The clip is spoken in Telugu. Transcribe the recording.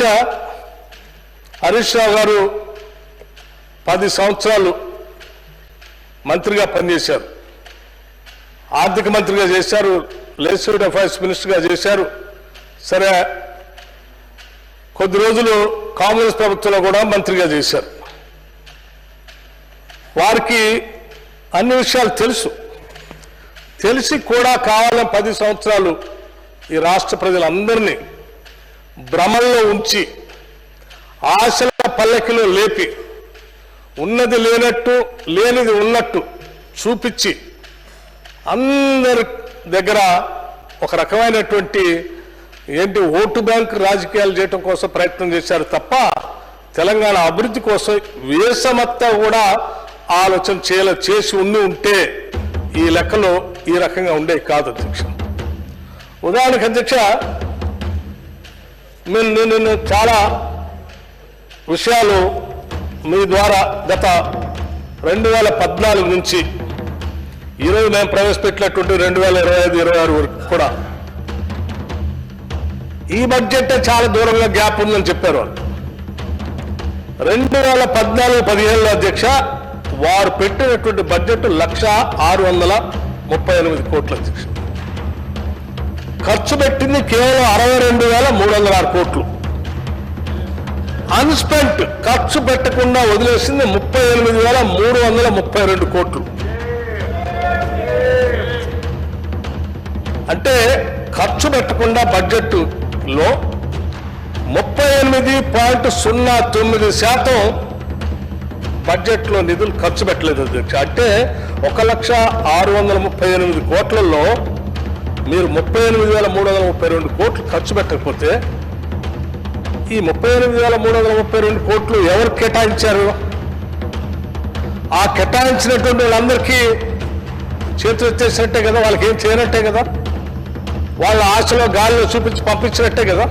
అధ్యక్ష హరీష్ రావు గారు పది సంవత్సరాలు మంత్రిగా పనిచేశారు. ఆర్థిక మంత్రిగా చేశారు లెజిస్లేటివ్ అఫైర్స్ మినిస్టర్గా చేశారు. సరే కొద్ది రోజులు కాంగ్రెస్ ప్రభుత్వంలో కూడా మంత్రిగా చేశారు. వారికి అన్ని విషయాలు తెలుసు. తెలిసి కూడా కావాలని పది సంవత్సరాలు ఈ రాష్ట్ర ప్రజలందరినీ భ్రమల్లో ఉంచి ఆశల పల్లకిలో లేపి ఉన్నది లేనట్టు లేనిది ఉన్నట్టు చూపించి అందరి దగ్గర ఒక రకమైనటువంటి ఏంటి ఓటు బ్యాంక్ రాజకీయాలు చేయటం కోసం ప్రయత్నం చేశారు తప్ప తెలంగాణ అభివృద్ధి కోసం వేసమత్తా కూడా ఆలోచన చేయాల చేసి ఉండి ఉంటే ఈ లెక్కలో ఈ రకంగా ఉండేవి కాదు అధ్యక్ష. ఉదాహరణకు అధ్యక్ష నేను నేను- నేను చాలా విషయాలు మీ ద్వారా గత రెండు వేల పద్నాలుగు నుంచి ఈరోజు మేము ప్రవేశపెట్టినటువంటి రెండు వేల ఇరవై ఐదు ఇరవై ఆరు వరకు కూడా ఈ బడ్జెట్ చాలా దూరంగా గ్యాప్ ఉందని చెప్పారు వాళ్ళు. రెండు వేల పద్నాలుగు పదిహేనులో అధ్యక్ష వారు పెట్టినటువంటి బడ్జెట్ లక్ష ఆరు వందల ముప్పై ఎనిమిది కోట్ల అధ్యక్ష. ఖర్చు పెట్టింది కేవలం అరవై రెండు వేల మూడు వందల ఆరు కోట్లు. అన్స్పెంట్ ఖర్చు పెట్టకుండా వదిలేసింది ముప్పై ఎనిమిది వేల మూడు వందల ముప్పై రెండు కోట్లు. అంటే ఖర్చు పెట్టకుండా బడ్జెట్లో ముప్పై ఎనిమిది పాయింట్ సున్నా తొమ్మిది శాతం బడ్జెట్లో నిధులు ఖర్చు పెట్టలేదు అధ్యక్ష. అంటే ఒక లక్ష ఆరు వందల ముప్పై ఎనిమిది కోట్లలో మీరు ముప్పై ఎనిమిది వేల మూడు వందల ముప్పై రెండు కోట్లు ఖర్చు పెట్టకపోతే ఈ ముప్పై ఎనిమిది వేల మూడు వందల ముప్పై రెండు కోట్లు ఎవరు కేటాయించారు? ఆ కేటాయించినటువంటి వాళ్ళందరికీ చేతులు ఎత్తేసినట్టే కదా వాళ్ళకి ఏం చేయనట్టే కదా? వాళ్ళ ఆశలో గాలిలో చూపించి పంపించినట్టే కదా?